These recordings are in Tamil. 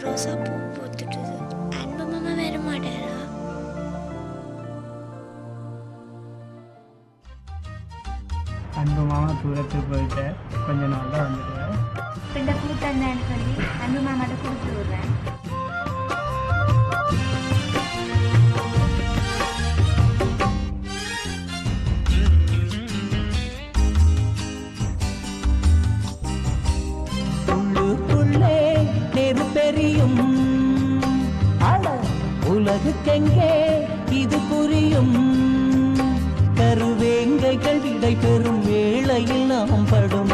ரோசா பூ பூத்துட்டுது அன்பு மாமா வர மாட்டாரா? அன்பு மாமா தூரத்துக்கு போயிட்டு கொஞ்ச நாள் தான் வந்துட்டு பிள்ளை பூ தந்தேன்னு சொல்லி அன்பு மாமாட்ட கொடுத்து விடுறேன். நமக்கெங்கே இது புரியும். கருவேங்கைகள் விடை பெறும் வேளையில் நாம் படும்.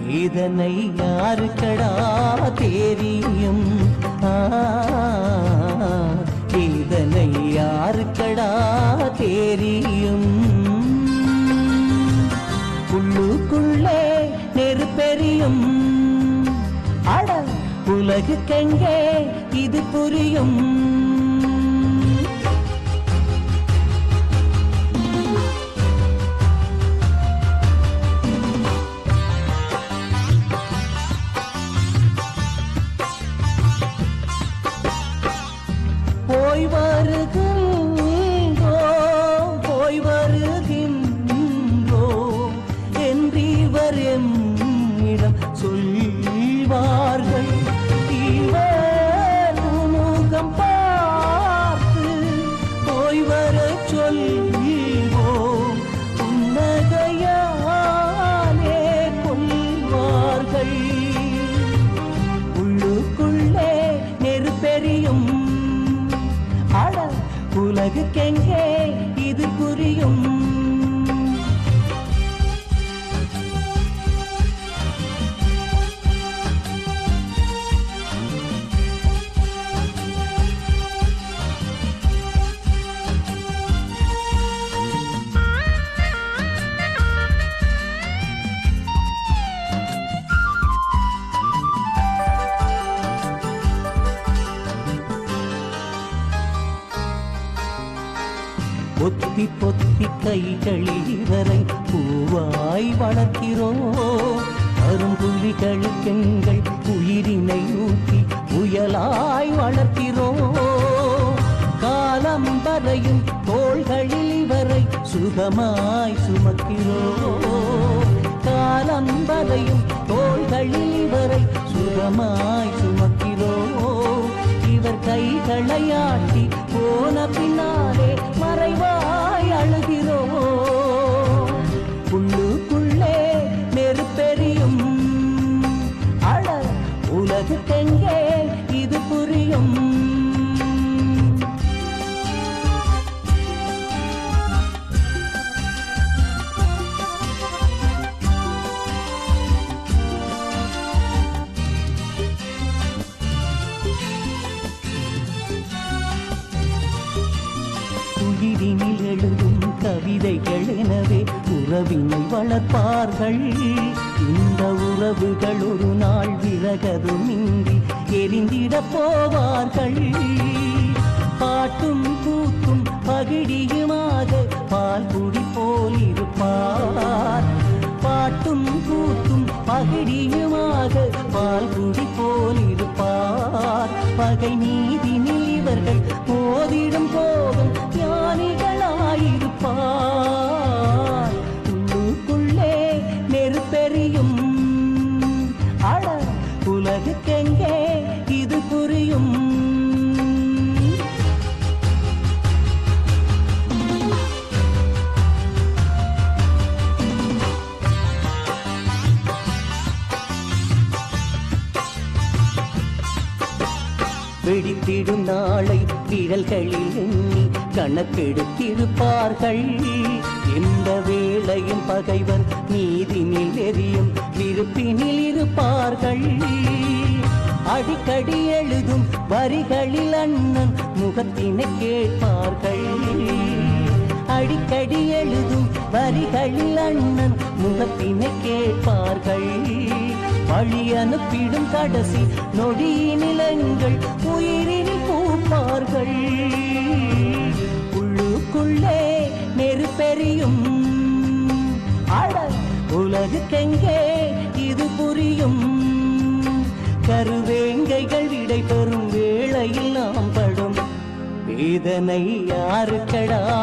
வேதனை யாருக்கடா தெரியும்? வேதனை யாருக்கடா தெரியும்? உள்ளுக்குள்ளே நெருப்பெரியும் அட உலகுக்கெங்கே இது புரியும். உலகுக்கெங்கே இது புரியும்? பொத்தி பொத்தி கைகளில் இவரை பூவாய் வளர்க்கிறோம். அரும்புலிகளுக்கெங்கள் உயிரினை ஊட்டி புயலாய் வளர்க்கிறோம். காலம் வரையும் தோள்களில் இவரை சுகமாய் சுமக்கிறோம். காலம் வரையும் தோள்களில் இவரை சுகமாய் சுமக்கிறோம். இவர் கைகளை ஆட்டி போன பின்னால் உயிரினில் எழுதும் கவிதைகள் எனவே உறவினை வளர்ப்பார்கள். இந்த உறவுகள் ஒரு நாள் விறகதுமின்றி எரிந்திட போவார்கள். பாட்டும் கூத்தும் பகிடியுமாக பால் குடி போல் இருப்பார். பாட்டும் கூத்தும் பகிடியுமாக பால் குடி போல் இருப்பார். பகை நீ வெடித்திடும் நாளை விழல்களில் எண்ணி கணக்கெடுத்திருப்பார்கள். எந்த வேளையும் பகைவர் நீதினில் எரியும் விருப்பினில் இருப்பார்கள். அடிக்கடி எழுதும் வரிகளில் அண்ணன் முகத்தினை கேட்பார்கள். அடிக்கடி எழுதும் வரிகளில் அண்ணன் முகத்தினை கேட்பார்கள். வழி அனுப்பிடும் கடைசி நொடியினிலங்கள் உயிரினில் பூப்பார்கள். உள்ளுக்குள்ளே நெருப்பெறியும் அட உலகுக்கெங்கே இது புரியும்? கருவேங்கைகள் விடைபெறும் வேளையில் நாம் படும் வேதனை யாருக்கடா?